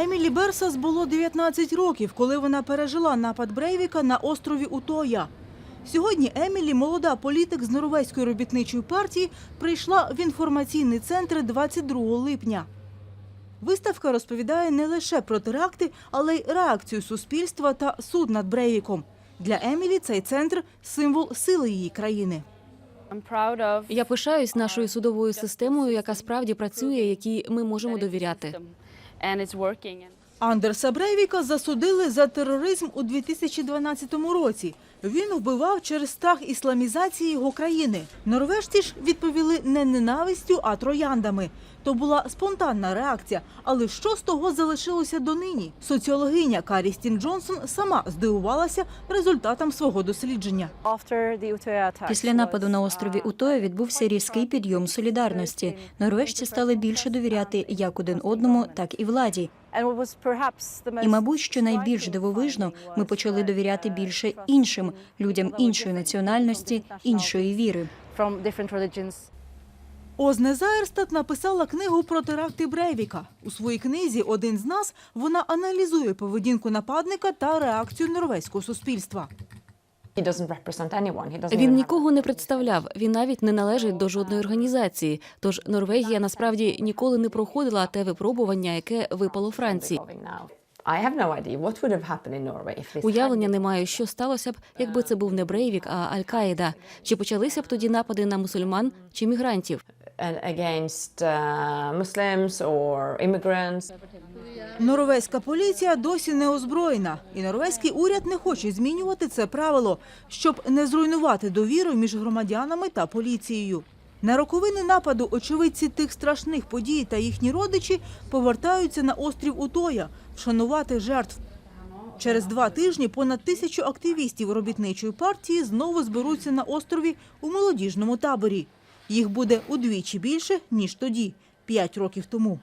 Емілі Берсас було 19 років, коли вона пережила напад Брейвіка на острові Утоя. Сьогодні Емілі, молода політик з Норвезької робітничої партії, прийшла в інформаційний центр 22 липня. Виставка розповідає не лише про теракти, але й реакцію суспільства та суд над Брейвіком. Для Емілі цей центр символ сили її країни. Я пишаюсь нашою судовою системою, яка справді працює, якій ми можемо довіряти. Андерса Брейвіка засудили за тероризм у 2012 році. Він вбивав через страх ісламізації його країни. Норвежці ж відповіли не ненавистю, а трояндами. То була спонтанна реакція. Але що з того залишилося донині? Соціологиня Карістін Джонсон сама здивувалася результатам свого дослідження. Після нападу на острові Утоя відбувся різкий підйом солідарності. Норвежці стали більше довіряти як один одному, так і владі. І, мабуть, що найбільш дивовижно, ми почали довіряти більше іншим людям іншої національності, іншої віри. Озне Заєрстат написала книгу про теракти Брейвіка. У своїй книзі Один з нас вона аналізує поведінку нападника та реакцію норвезького суспільства. Він нікого не представляв. Він навіть не належить до жодної організації. Тож Норвегія насправді ніколи не проходила те випробування, яке випало Франції. Уявлення не маю, що сталося б, якби це був не Брейвік, а Аль-Каїда. Чи почалися б тоді напади на мусульман чи мігрантів? Against uh, Muslims or immigrants. Норвезька поліція досі не озброєна, і норвезький уряд не хоче змінювати це правило, щоб не зруйнувати довіру між громадянами та поліцією. На роковини нападу очевидці тих страшних подій та їхні родичі повертаються на острів Утоя вшанувати жертв. Через два тижні понад тисячу активістів робітничої партії знову зберуться на острові у молодіжному таборі. Їх буде удвічі більше ніж тоді, п'ять років тому.